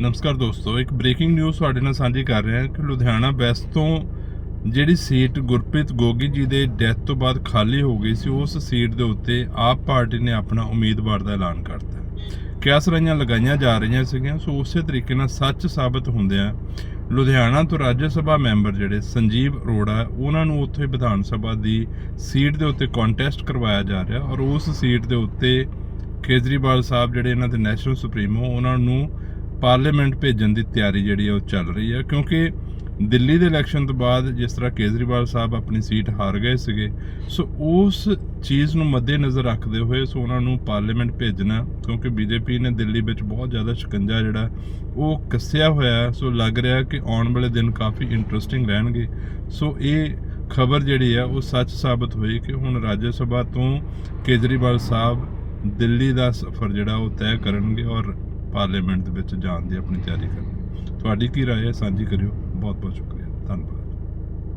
ਨਮਸਕਾਰ ਦੋਸਤੋ, ਇੱਕ ਬ੍ਰੇਕਿੰਗ ਨਿਊਜ਼ ਤੁਹਾਡੇ ਨਾਲ ਸਾਂਝੀ ਕਰ ਰਿਹਾ ਹਾਂ ਕਿ ਲੁਧਿਆਣਾ ਵੈਸਟ ਤੋਂ ਜਿਹੜੀ ਸੀਟ ਗੁਰਪ੍ਰੀਤ ਗੋਗੀ ਜੀ ਦੇ ਡੈਥ ਤੋਂ ਬਾਅਦ ਖਾਲੀ ਹੋ ਗਈ ਸੀ, ਉਸ ਸੀਟ ਦੇ ਉੱਤੇ ਆਪ ਪਾਰਟੀ ਨੇ ਆਪਣਾ ਉਮੀਦਵਾਰ ਦਾ ਐਲਾਨ ਕਰਤਾ ਕਿਆਸ ਰਹੀਆਂ ਲਗਾਈਆਂ ਜਾ ਰਹੀਆਂ ਸੀਗੀਆਂ, ਸੋ ਉਸੇ ਤਰੀਕੇ ਨਾਲ ਸੱਚ ਸਾਬਤ ਹੁੰਦਿਆਂ ਲੁਧਿਆਣਾ ਤੋਂ ਰਾਜ ਸਭਾ ਮੈਂਬਰ ਜਿਹੜੇ ਸੰਜੀਵ ਅਰੋੜਾ, ਉਹਨਾਂ ਨੂੰ ਉੱਥੇ ਵਿਧਾਨ ਸਭਾ ਦੀ ਸੀਟ ਦੇ ਉੱਤੇ ਕੰਟੈਸਟ ਕਰਵਾਇਆ ਜਾ ਰਿਹਾ ਔਰ ਉਸ ਸੀਟ ਦੇ ਉੱਤੇ ਕੇਜਰੀਵਾਲ ਸਾਹਿਬ ਜਿਹੜੇ ਇਹਨਾਂ ਦੇ ਨੈਸ਼ਨਲ ਸੁਪਰੀਮੋ ਉਹਨਾਂ ਨੂੰ ਪਾਰਲੀਮੈਂਟ ਭੇਜਣ ਦੀ ਤਿਆਰੀ ਜਿਹੜੀ ਹੈ ਉਹ ਚੱਲ ਰਹੀ ਹੈ ਕਿਉਂਕਿ ਦਿੱਲੀ ਦੇ ਇਲੈਕਸ਼ਨ ਤੋਂ ਬਾਅਦ ਜਿਸ ਤਰ੍ਹਾਂ ਕੇਜਰੀਵਾਲ ਸਾਹਿਬ ਆਪਣੀ ਸੀਟ ਹਾਰ ਗਏ ਸੀਗੇ, ਸੋ ਉਸ ਚੀਜ਼ ਨੂੰ ਮੱਦੇਨਜ਼ਰ ਰੱਖਦੇ ਹੋਏ ਸੋ ਉਹਨਾਂ ਨੂੰ ਪਾਰਲੀਮੈਂਟ ਭੇਜਣਾ, ਕਿਉਂਕਿ ਬੀਜੇਪੀ ਨੇ ਦਿੱਲੀ ਵਿੱਚ ਬਹੁਤ ਜ਼ਿਆਦਾ ਸ਼ਿਕੰਜਾ ਜਿਹੜਾ, ਉਹ ਕੱਸਿਆ ਹੋਇਆ ਸੋ ਲੱਗ ਰਿਹਾ ਕਿ ਆਉਣ ਵਾਲੇ ਦਿਨ ਕਾਫੀ ਇੰਟਰਸਟਿੰਗ ਰਹਿਣਗੇ। ਸੋ ਇਹ ਖਬਰ ਜਿਹੜੀ ਆ, ਉਹ ਸੱਚ ਸਾਬਤ ਹੋਈ ਕਿ ਹੁਣ ਰਾਜ ਸਭਾ ਤੋਂ ਕੇਜਰੀਵਾਲ ਸਾਹਿਬ ਦਿੱਲੀ ਦਾ ਸਫ਼ਰ ਜਿਹੜਾ ਉਹ ਤੈਅ ਕਰਨਗੇ ਔਰ ਪਾਰਲੀਮੈਂਟ ਦੇ ਵਿੱਚ ਜਾਣ ਦੀ ਆਪਣੀ ਤਿਆਰੀ ਕਰਨਗੇ ਤੁਹਾਡੀ ਕੀ رائے ਹੈ ਸਾਂਝੀ ਕਰਿਓ ਬਹੁਤ ਬਹੁਤ ਸ਼ੁਕਰੀਆ ਧੰਨਵਾਦ